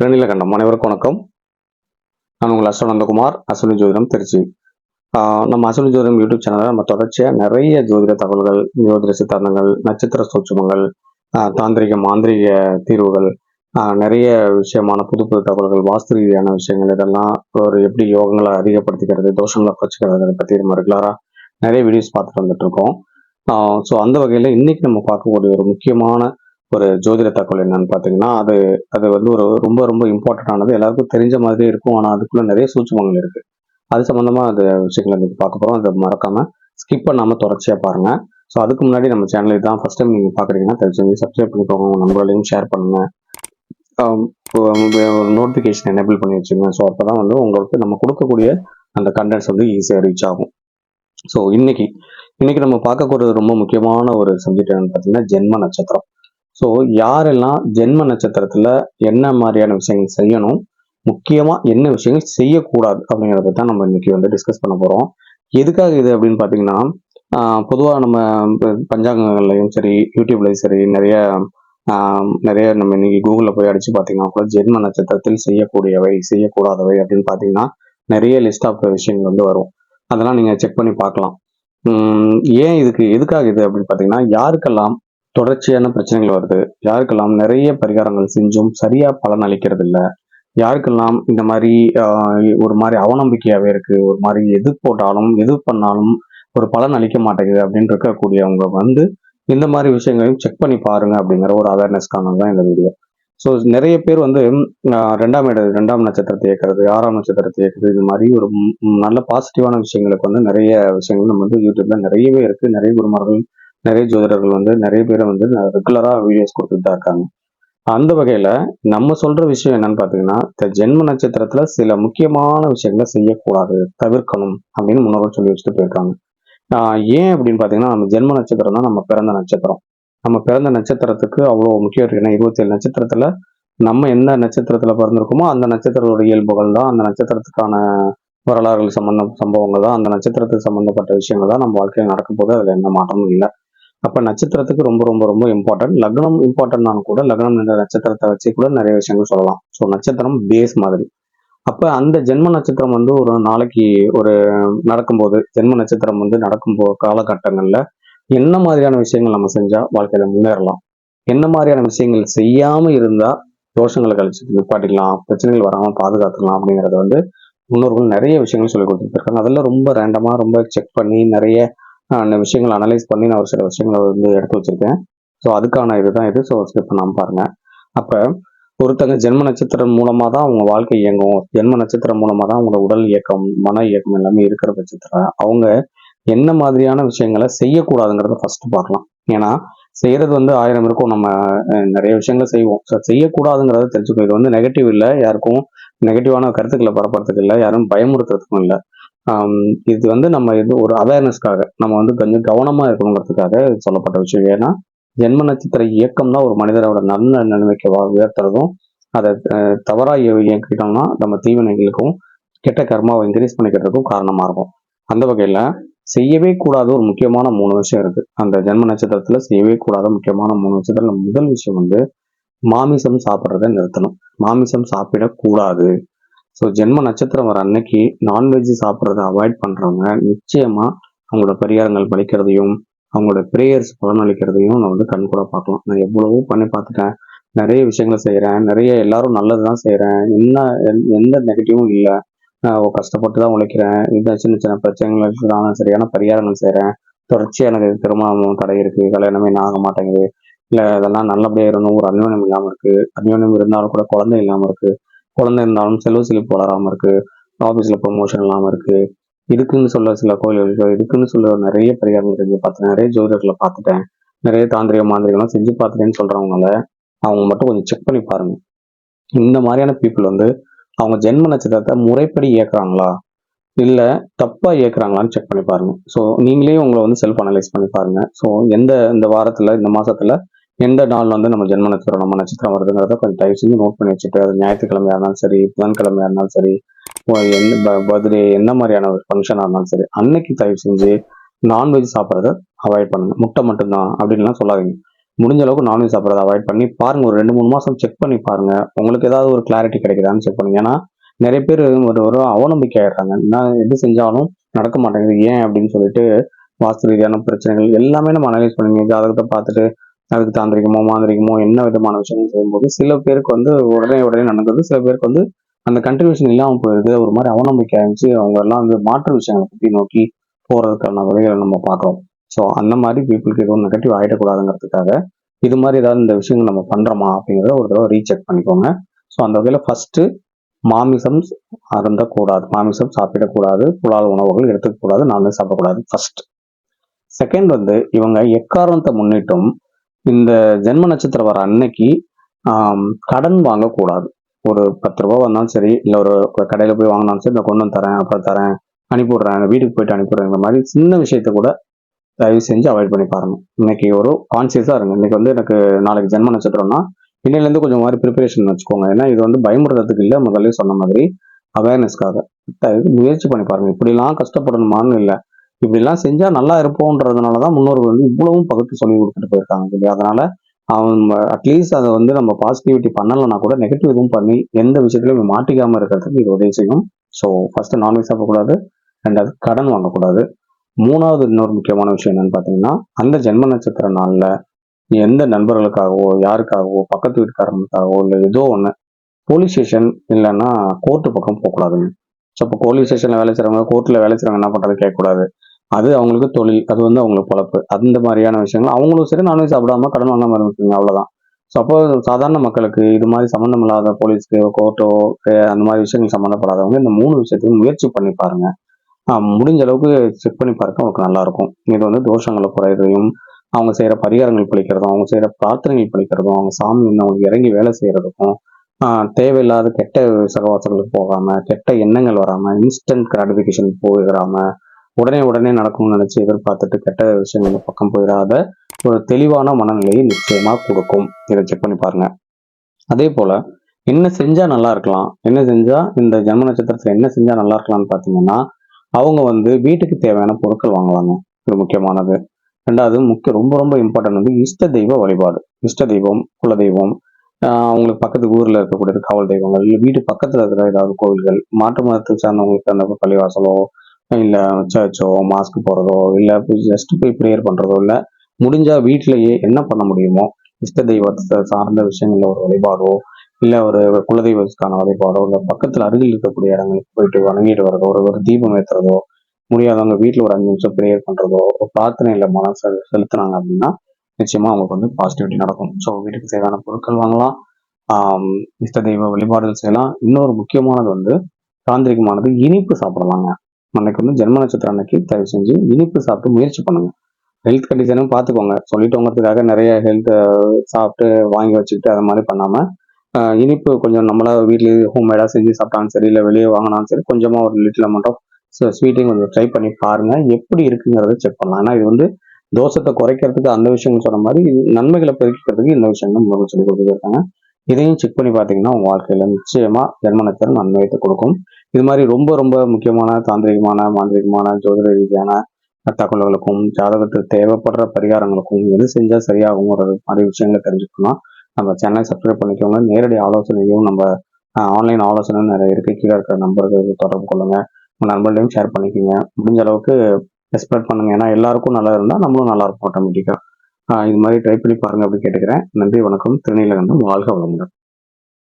கண்டம் அனைவருக்கும் வணக்கம். நான் உங்கள் அஸ்வநந்தகுமார் அஸ்வினி ஜோதிடம் திருச்சி. நம்ம அஸ்வினி ஜோதிடம் யூடியூப் சேனலில் நம்ம தொடர்ச்சியாக நிறைய ஜோதிட தகவல்கள் ஜோதிட சித்தாந்தங்கள் நட்சத்திர சூட்சமங்கள் தாந்திரிக மாந்திரிக தீர்வுகள் நிறைய விஷயமான புது புது தகவல்கள் வாஸ்து ரீதியான விஷயங்கள் இதெல்லாம் ஒரு எப்படி யோகங்களை அதிகப்படுத்திக்கிறது தோஷங்களை குறைச்சிக்கிறது அதை பற்றி நம்ம ரெகுலராக நிறைய வீடியோஸ் பார்த்துட்டு வந்துட்டு இருக்கோம். ஸோ அந்த வகையில் இன்னைக்கு நம்ம பார்க்கக்கூடிய ஒரு முக்கியமான ஒரு ஜோதிட தகவல் என்னன்னு பார்த்தீங்கன்னா அது அது வந்து ஒரு ரொம்ப ரொம்ப இம்பார்ட்டண்ட்டானது எல்லாருக்கும் தெரிஞ்ச மாதிரி இருக்கும். ஆனால் அதுக்குள்ள நிறைய சூட்சமங்கள் இருக்கு. அது சம்மந்தமாக அந்த விஷயங்களை இன்னைக்கு பார்க்க போகிறோம் அதை மறக்காம ஸ்கிப் பண்ணாம தொடர்ச்சியாக பாருங்க. ஸோ அதுக்கு முன்னாடி நம்ம சேனல் தான் ஃபர்ஸ்ட் டைம் நீங்கள் பார்க்குறீங்கன்னா தயவு செஞ்சு சப்ஸ்கிரைப் பண்ணிக்கோங்க. உங்க ஷேர் பண்ணுங்க. நோட்டிஃபிகேஷன் எனேபிள் பண்ணி வச்சுங்க ஸோ அப்போ தான் வந்து உங்களுக்கு நம்ம கொடுக்கக்கூடிய அந்த கண்டென்ட்ஸ் வந்து ஈஸியாக ரீச் ஆகும். ஸோ இன்னைக்கு இன்னைக்கு நம்ம பார்க்கக்கூடிய ரொம்ப முக்கியமான ஒரு சப்ஜெக்ட் என்னன்னு பார்த்தீங்கன்னா ஜென்ம நட்சத்திரம். ஸோ யாரெல்லாம் ஜென்ம நட்சத்திரத்தில் என்ன மாதிரியான விஷயங்கள் செய்யணும் முக்கியமாக என்ன விஷயங்கள் செய்யக்கூடாது அப்படிங்கிறத தான் நம்ம இன்னைக்கு வந்து டிஸ்கஸ் பண்ண போகிறோம் எதுக்காக இது அப்படின்னு பார்த்தீங்கன்னா பொதுவாக நம்ம பஞ்சாங்கங்கள்லையும் சரி யூடியூப்லையும் சரி நிறைய நிறைய நம்ம இன்னைக்கு கூகுளில் போய் அடிச்சு பார்த்தீங்கன்னா கூட ஜென்ம நட்சத்திரத்தில் செய்யக்கூடியவை செய்யக்கூடாதவை அப்படின்னு பார்த்தீங்கன்னா நிறைய லிஸ்ட் ஆஃப் விஷயங்கள் வந்து வரும். அதெல்லாம் நீங்கள் செக் பண்ணி பார்க்கலாம். ஏன் இதுக்கு எதுக்காக இது அப்படின்னு பார்த்தீங்கன்னா யாருக்கெல்லாம் தொடர்ச்சியான பிரச்சனைகள் வருது. யாருக்கெல்லாம் நிறைய பரிகாரங்கள் செஞ்சும் சரியா பலன் அளிக்கிறது இல்லை யாருக்கெல்லாம் இந்த மாதிரி ஒரு மாதிரி அவநம்பிக்கையாகவே இருக்கு ஒரு மாதிரி எது போட்டாலும் எது பண்ணாலும் ஒரு பலன் அளிக்க மாட்டேங்குது அப்படின்னு இருக்கக்கூடியவங்க வந்து இந்த மாதிரி விஷயங்களையும் செக் பண்ணி பாருங்க அப்படிங்கிற ஒரு அவேர்னஸ்க்கான தான் இந்த வீடியோ ஸோ நிறைய பேர் வந்து ரெண்டாம் இட ரெண்டாம் நட்சத்திரத்தை இயக்கிறது ஆறாம் நட்சத்திரத்தை இயக்கிறது இது மாதிரி ஒரு நல்ல பாசிட்டிவான விஷயங்களுக்கு வந்து நிறைய விஷயங்கள் நம்ம வந்து யூடியூப்ல நிறையவே இருக்கு. நிறைய குருமார்கள் நிறைய ஜோதிடர்கள் வந்து நிறைய பேரை வந்து ரெகுலராக வீடியோஸ் கொடுத்துட்டு தான் இருக்காங்க. அந்த வகையில் நம்ம சொல்கிற விஷயம் என்னன்னு பார்த்தீங்கன்னா இந்த ஜென்ம நட்சத்திரத்தில் சில முக்கியமான விஷயங்களை செய்யக்கூடாது தவிர்க்கணும் அப்படின்னு முன்னோர்கள் சொல்லி வச்சுட்டு போயிருக்காங்க. ஏன் அப்படின்னு பார்த்தீங்கன்னா நம்ம ஜென்ம நட்சத்திரம் தான் நம்ம பிறந்த நட்சத்திரம். நம்ம பிறந்த நட்சத்திரத்துக்கு அவ்வளோ முக்கியம் ஏன்னா இருபத்தி நட்சத்திரத்தில் நம்ம என்ன நட்சத்திரத்தில் பிறந்திருக்கோமோ அந்த நட்சத்திரத்தோட இயல்புகள் தான் அந்த நட்சத்திரத்துக்கான வரலாறுகள் சம்பந்தம் சம்பவங்கள் தான் அந்த நட்சத்திரத்துக்கு சம்மந்தப்பட்ட விஷயங்கள் தான் நம்ம வாழ்க்கையில் நடக்கும் போது அதில் எந்த மாற்றமும் இல்லை. அப்ப நட்சத்திரத்துக்கு ரொம்ப ரொம்ப ரொம்ப இம்பார்ட்டன்ட் லக்னம் இம்பார்ட்டன்ட்னாலும் கூட லக்னம் என்ற நட்சத்திரத்தை வச்சு கூட நிறைய விஷயங்கள் சொல்லலாம். ஸோ நட்சத்திரம் பேஸ் மாதிரி. அப்ப அந்த ஜென்ம நட்சத்திரம் வந்து ஒரு நாளைக்கு ஒரு நடக்கும்போது ஜென்ம நட்சத்திரம் வந்து நடக்கும் போ காலகட்டங்கள்ல என்ன மாதிரியான விஷயங்கள் நம்ம செஞ்சா வாழ்க்கையில முன்னேறலாம்? என்ன மாதிரியான விஷயங்கள் செய்யாம இருந்தா தோஷங்களை கழிச்சு நிப்பாட்டிக்கலாம் பிரச்சனைகள் வராமல் பாதுகாத்துக்கலாம் அப்படிங்கறத வந்து முன்னோர்கள் நிறைய விஷயங்கள் சொல்லி கொடுத்துருக்காங்க. அதெல்லாம் ரொம்ப ரேண்டமா ரொம்ப செக் பண்ணி நிறைய அந்த விஷயங்களை அனலைஸ் பண்ணி நான் ஒரு சில விஷயங்களை வந்து எடுத்து வச்சிருக்கேன். ஸோ அதுக்கான இதுதான் இது. ஸோ ஸ்கிப் பண்ணாமல் பாருங்க. அப்போ ஒருத்தங்க ஜென்ம நட்சத்திரம் மூலமாக தான் அவங்க வாழ்க்கை இயங்கும். ஜென்ம நட்சத்திரம் மூலமாக தான் அவங்களோட உடல் இயக்கம் மன இயக்கம் எல்லாமே இருக்கிற பட்சத்தில் அவங்க என்ன மாதிரியான விஷயங்களை செய்யக்கூடாதுங்கிறத ஃபர்ஸ்ட் பார்க்கலாம். ஏன்னா செய்யறது வந்து ஆயிரம் இருக்கும். நம்ம நிறைய விஷயங்களை செய்வோம். ஸோ செய்யக்கூடாதுங்கிறத தெரிஞ்சுக்கோ இது வந்து நெகட்டிவ் இல்லை. யாருக்கும் நெகட்டிவான கருத்துக்களை பரப்புறதுக்கு இல்லை. யாரும் பயமுறுத்துறதுக்கும் இல்லை. இது வந்து நம்ம இது ஒரு அவேர்னஸ்க்காக நம்ம வந்து கொஞ்சம் கவனமாக இருக்கணுங்கிறதுக்காக சொல்லப்பட்ட விஷயம். ஏன்னா ஜென்ம நட்சத்திர இயக்கம் தான் ஒரு மனிதரோட நல்ல நிலைமைக்கு வா- உயர்த்துறதும் அதை தவறாக இயக்கிட்டோம்னா நம்ம தீவினைகளுக்கும் கெட்ட கர்மாவை இன்க்ரீஸ் பண்ணிக்கிறதுக்கும் காரணமாக இருக்கும். அந்த வகையில் செய்யவே கூடாத ஒரு முக்கியமான மூணு விஷயம் இருக்கு. அந்த ஜென்ம நட்சத்திரத்தில் செய்யவே கூடாத முக்கியமான மூணு விஷயத்தில் முதல் விஷயம் வந்து மாமிசம் சாப்பிட்றத நிறுத்தணும். மாமிசம் சாப்பிடக்கூடாது. ஸோ ஜென்ம நட்சத்திரம் வர அன்னைக்கு நான்வெஜ் சாப்பிட்றத அவாய்ட் பண்ணுறவங்க நிச்சயமாக அவங்களோட பரிகாரங்கள் பழிக்கிறதையும் அவங்களோட ப்ரேயர்ஸ் பலனளிக்கிறதையும் நான் வந்து கண் கூட பார்க்கலாம். நான் எவ்வளவோ பண்ணி பார்த்துட்டேன். நிறைய விஷயங்களை செய்கிறேன் நிறைய எல்லாரும் நல்லது தான் செய்கிறேன் என்ன எந்த- எந்த நெகட்டிவும் இல்லை. கஷ்டப்பட்டு தான் உழைக்கிறேன். இந்த சின்ன சின்ன பிரச்சனைகளுக்கு நான் சரியான பரிகாரங்கள் செய்கிறேன் தொடர்ச்சியாக எனக்கு திருமணம் தடை இருக்குது கல்யாணமே நான் ஆக மாட்டேங்குது. இல்லை அதெல்லாம் நல்லபடியாக இருந்தும் ஒரு அந்யோன்யம் இல்லாமல் இருக்குது அந்யோன்யம் இருந்தாலும் கூட குழந்தை இல்லாமல் இருக்குது குழந்தை இருந்தாலும் செல்வ செழிப்பு வளராமல் இருக்கு. ஆஃபீஸில் ப்ரொமோஷன் இல்லாமல் இருக்குது இதுக்குன்னு சொல்ல சில கோயில்களுக்கு இதுக்குன்னு சொல்ல நிறைய பரிகாரங்கள் செஞ்சு பார்த்தேன் நிறைய ஜோதிடர்களை பார்த்துட்டேன். நிறைய தாந்திரிக மாந்திரிகள்லாம் செஞ்சு பார்த்துட்டேன்னு சொல்கிறவங்கள அவங்க மட்டும் கொஞ்சம் செக் பண்ணி பாருங்கள் இந்த மாதிரியான பீப்புள் வந்து அவங்க ஜென்ம நட்சத்திரத்தை முறைப்படி இயக்குறாங்களா? இல்லை தப்பாக இயக்குறாங்களான்னு செக் பண்ணி பாருங்க. ஸோ நீங்களே உங்களை வந்து செல்ஃப் அனலைஸ் பண்ணி பாருங்க. ஸோ எந்த இந்த வாரத்தில் இந்த மாதத்தில் எந்த நாள் வந்து நம்ம ஜென்ம நட்சத்திரம் நம்ம நட்சத்திரம் வருதுங்கிறத கொஞ்சம் தயவு செஞ்சு நோட் பண்ணி வச்சுட்டு அது ஞாயிற்றுக்கிழமையாக இருந்தாலும் சரி புதன்கிழமையா இருந்தாலும் சரி எந்த பர்த்டே என்ன மாதிரியான ஒரு ஃபங்க்ஷனாக இருந்தாலும் சரி அன்னைக்கு தயவு செஞ்சு நான்வெஜ் சாப்பிட்றத அவாய்ட் பண்ணுங்க. முட்டை மட்டும்தான் அப்படின்லாம் சொல்லாதீங்க. முடிஞ்ச அளவுக்கு நான்வெஜ் சாப்பிட்றத அவாய்ட் பண்ணி பாருங்க. ஒரு ரெண்டு மூணு மாதம் செக் பண்ணி பாருங்க. உங்களுக்கு ஏதாவது ஒரு கிளாரிட்டி கிடைக்குதான்னு செக் பண்ணுங்க. ஏன்னா நிறைய பேர் ஒரு ஒரு அவநம்பிக்கை ஆயிடுறாங்க. நான் எது செஞ்சாலும் நடக்க மாட்டேங்குது. ஏன் அப்படின்னு சொல்லிட்டு வாஸ்து ரீதியான பிரச்சனைகள் எல்லாமே நம்ம அனலைஸ் பண்ணுங்க. ஜாதகத்தை பார்த்துட்டு அதுக்கு தாந்திரிகமோ மாந்திரிகமோ என்ன விதமான விஷயங்கள் செய்யும்போது சில பேருக்கு வந்து உடனே உடனே நடக்குது சில பேருக்கு வந்து அந்த கண்டினியூஷன் இல்லாமல் போயிடுது ஒரு மாதிரி அவநம்பிக்கை ஆரம்பிச்சு அவங்க எல்லாம் வந்து மாற்று விஷயங்களை பற்றி நோக்கி போகிறதுக்கான வழிகளை நம்ம பார்க்குறோம். ஸோ அந்த மாதிரி பீப்புளுக்கு எதுவும் நெகட்டிவ் ஆகிடக்கூடாதுங்கிறதுக்காக இது மாதிரி ஏதாவது இந்த விஷயங்கள் நம்ம பண்ணுறோமா அப்படிங்கிறத ஒரு தடவை ரீசெக் பண்ணிக்கோங்க. ஸோ அந்த வகையில் ஃபஸ்ட்டு மாமிசம் அருந்தக்கூடாது. மாமிசம் சாப்பிடக்கூடாது. புலால் உணவுகள் எடுத்துக்கக்கூடாது. நான்வெஜ் சாப்பிடக்கூடாது ஃபர்ஸ்ட் செகண்ட் வந்து இவங்க எக்காரணத்தை முன்னிட்டும் இந்த ஜென்ம நட்சத்திரம் வர அன்னைக்கு கடன் வாங்கக்கூடாது. ஒரு பத்து ரூபா வந்தாலும் சரி இல்லை ஒரு கடையில் போய் வாங்கினாலும் சரி நான் கொண்டு வந்து தரேன் அப்புறம் தரேன் அனுப்பிவிடுறேன் வீட்டுக்கு போயிட்டு அனுப்பிவிடுறேன் மாதிரி சின்ன விஷயத்த கூட தயவு செஞ்சு அவாய்ட் பண்ணி பாருங்க. இன்னைக்கு ஒரு கான்சியஸாக இருங்க. இன்னைக்கு வந்து எனக்கு நாளைக்கு ஜென்ம நட்சத்திரம்னா இன்னையிலேருந்து கொஞ்சம் மாதிரி ப்ரிப்பரேஷன் வச்சுக்கோங்க. ஏன்னா இது வந்து பயமுடுறதுக்கு இல்லை முதல்ல சொன்ன மாதிரி அவேர்னஸ்க்காக முயற்சி பண்ணி பாருங்க. இப்படிலாம் கஷ்டப்படணுமான்னு இல்லை. இப்படிலாம் செஞ்சால் நல்லா இருப்போன்றதுனால தான் முன்னோர்கள் வந்து இவ்வளவும் பகுத்து சொல்லி கொடுத்துட்டு போயிருக்காங்க இல்லையா அதனால அவன் அட்லீஸ்ட் அதை வந்து நம்ம பாசிட்டிவிட்டி பண்ணலைன்னா கூட நெகட்டிவ் எதுவும் பண்ணி எந்த விஷயத்துலையும் மாட்டிக்காமல் இருக்கிறதுக்கு இது உதவி செய்யும். ஸோ ஃபஸ்ட்டு நான்வெஜ் சாப்பிடக்கூடாது. ரெண்டாவது கடன் வாங்கக்கூடாது. மூணாவது இன்னொரு முக்கியமான விஷயம் என்னன்னு பார்த்தீங்கன்னா அந்த ஜென்ம நட்சத்திர நாளில் எந்த நண்பர்களுக்காகவோ யாருக்காகவோ பக்கத்து வீட்டுக்காரங்களுக்காகவோ இல்லை ஏதோ ஒன்று போலீஸ் ஸ்டேஷன் இல்லைன்னா கோர்ட்டு பக்கம் போகக்கூடாதுங்க. ஸோ இப்போ போலீஸ் ஸ்டேஷனில் வேலை செய்கிறவங்க கோர்ட்டில் வேலை செய்கிறவங்க என்ன பண்ணுறது கேட்கக்கூடாது. அது அவங்களுக்கு தொழில் அது வந்து அவங்களுக்கு பொழப்பு. அந்த மாதிரியான விஷயங்கள். அவங்களும் சரி நான்வெஜ் சாப்பிடாம கடன் வாங்காம இருந்துக்குங்க அவ்வளோதான் ஸோ அப்போ சாதாரண மக்களுக்கு இது மாதிரி சம்மந்தம் இல்லாத போலீஸ்க்கு கோர்ட்டோ அந்த மாதிரி விஷயங்கள் சம்மந்தப்படாதவங்க இந்த மூணு விஷயத்தையும் முயற்சி பண்ணி பாருங்க. முடிஞ்ச அளவுக்கு செக் பண்ணி பார்க்க உங்களுக்கு நல்லா இருக்கும் இது வந்து தோஷங்களை குறையிறதையும் அவங்க செய்கிற பரிகாரங்கள் பழிக்கிறதும் அவங்க செய்கிற பிரார்த்தனைகள் பழிக்கிறதும் அவங்க சாமி வந்து அவங்களுக்கு இறங்கி வேலை செய்கிறதுக்கும் தேவையில்லாத கெட்ட சகவாசங்களுக்கு போகாமல் கெட்ட எண்ணங்கள் வராமல் இன்ஸ்டன்ட் கிராட்டிஃபிகேஷன் போயிடாம உடனே உடனே நடக்கணும்னு நினச்சி எதிர்பார்த்துட்டு கெட்ட விஷயங்கள் பக்கம் போயிடாத ஒரு தெளிவான மனநிலையை நிச்சயமாக கொடுக்கும். இதை செக் பண்ணி பாருங்க. அதே போல் என்ன செஞ்சால் நல்லா இருக்கலாம்? என்ன செஞ்சால் இந்த ஜென்ம நட்சத்திரத்தில் என்ன செஞ்சால் நல்லா இருக்கலாம்னு பார்த்தீங்கன்னா அவங்க வந்து வீட்டுக்கு தேவையான பொருட்கள் வாங்குவாங்க. இது முக்கியமானது. ரெண்டாவது முக்கிய ரொம்ப ரொம்ப இம்பார்ட்டன்ட் வந்து இஷ்ட தெய்வ வழிபாடு. இஷ்ட தெய்வம் குல தெய்வம் அவங்களுக்கு பக்கத்து ஊரில் இருக்கக்கூடிய காவல் தெய்வங்கள் இல்லை வீட்டு பக்கத்தில் இருக்கிற ஏதாவது கோவில்கள் மாற்று மதத்தை சார்ந்தவங்களுக்கு அந்த பள்ளிவாசலோ இல்லை சர்ச்சோ மாஸ்க் போகிறதோ இல்லை ஜஸ்ட் போய் ப்ரேயர் பண்ணுறதோ இல்லை முடிஞ்சால் வீட்டிலேயே என்ன பண்ண முடியுமோ இஷ்ட தெய்வத்தை சார்ந்த விஷயங்களில் ஒரு வழிபாடோ இல்லை ஒரு குலதெய்வத்துக்கான வழிபாடோ இல்லை பக்கத்தில் அருகில் இருக்கக்கூடிய இடங்களுக்கு போயிட்டு வணங்கிட்டு வரதோ ஒரு ஒரு தீபம் ஏற்றுறதோ முடியாதவங்க வீட்டில் ஒரு அஞ்சு நிமிஷம் ப்ரேயர் பண்ணுறதோ ஒரு பிரார்த்தனையில் மனம் செலுத்துனாங்க அப்படின்னா நிச்சயமாக அவங்களுக்கு வந்து பாசிட்டிவிட்டி நடக்கும். ஸோ வீட்டுக்கு தேவையான பொருட்கள் வாங்கலாம் இஷ்ட தெய்வ வழிபாடுகள் செய்யலாம். இன்னொரு முக்கியமானது வந்து தாந்திரிகமானது இனிப்பு சாப்பிடலாங்க. அன்னைக்கு வந்து ஜென்ம நட்சத்திரம் அன்னைக்கு தயவு செஞ்சு இனிப்பு சாப்பிட்டு முயற்சி பண்ணுங்க. ஹெல்த் கண்டிஷனும் பார்த்துக்கோங்க. சொல்லிட்டோங்கிறதுக்காக நிறைய ஹெல்த் சாப்பிட்டு வாங்கி வச்சுக்கிட்டு அது மாதிரி பண்ணாம இனிப்பு கொஞ்சம் நம்மளா ஹோம் ஹோம்மேடா செஞ்சு சாப்பிட்டாலும் சரி இல்லை வெளியே வாங்கினாலும் சரி கொஞ்சமா ஒரு லிட்டில் அமௌண்ட் ஆஃப் ஸ்வீட்டையும் கொஞ்சம் ட்ரை பண்ணி பாருங்க. எப்படி இருக்குங்கிறத செக் பண்ணலாம். ஏன்னா இது வந்து தோஷத்தை குறைக்கிறதுக்கு அந்த விஷயங்கள் சொன்ன மாதிரி நன்மைகளை பெருக்கிறதுக்கு இந்த விஷயங்கள் முதல்ல சொல்லி கொடுத்துருக்காங்க இதையும் செக் பண்ணி பார்த்தீங்கன்னா உங்கள் வாழ்க்கையில் நிச்சயமாக ஜென்ம நட்சத்திரம் நன்மையத்தை கொடுக்கும். இது மாதிரி ரொம்ப ரொம்ப முக்கியமான தாந்திரிகமான மாந்திரிகமான ஜோதிட ரீதியான தகவல்களுக்கும் ஜாதகத்துக்கு தேவைப்படுற பரிகாரங்களுக்கும் எது செஞ்சால் சரியாகுங்கிறது மாதிரி விஷயங்களை தெரிஞ்சுக்கணும்னா நம்ம சேனலை சப்ஸ்கிரைப் பண்ணிக்கோங்க. நேரடி ஆலோசனையும் நம்ம ஆன்லைன் ஆலோசனை நிறைய இருக்கு. கீழே இருக்கிற நம்பருக்கு தொடர்பு கொள்ளுங்க. உங்கள் நண்பர்களையும் ஷேர் பண்ணிக்கோங்க. முடிஞ்ச அளவுக்கு எக்ஸ்பெக்ட் பண்ணுங்க. ஏன்னா எல்லாருக்கும் நல்லா இருந்தால் நம்மளும் நல்லா இருக்கும் ஆட்டோமேட்டிக்காக இது மாதிரி ட்ரை பண்ணி பாருங்க அப்படின்னு கேட்டுக்கிறேன். நன்றி வணக்கம். திருநீலகண்டம் வாழ்க வளமுடன்.